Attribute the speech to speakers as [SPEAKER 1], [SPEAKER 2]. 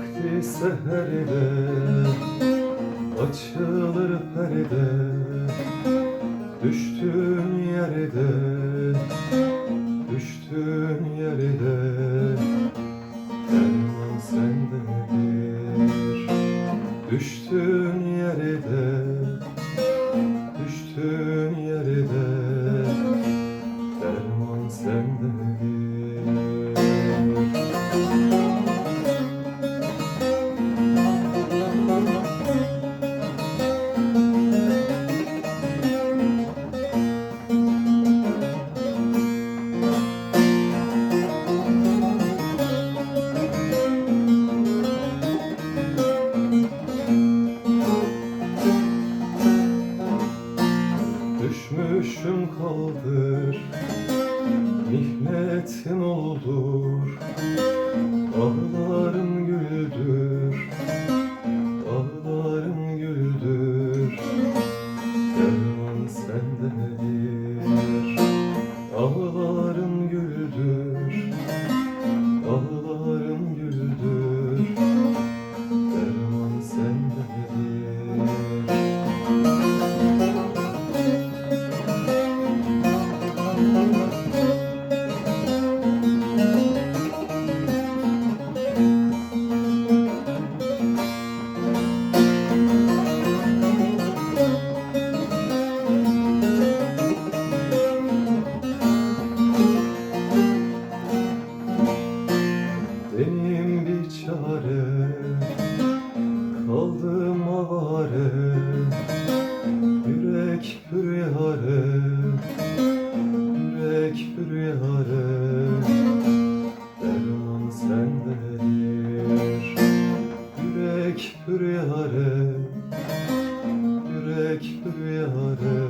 [SPEAKER 1] vakti seherde Açılır perde Düştüğün yerde Düştüğün yerde Ten sendedir. Düştüğün yerde Düştüğün yerde. Düşmüşüm kaldır Mihnetin oldur Ağlarım güldür Ağlarım güldür Derman sendedir bir çare Kaldım avare Yürek püryare Yürek püryare Derman sendedir. Yürek püryare Yürek Derman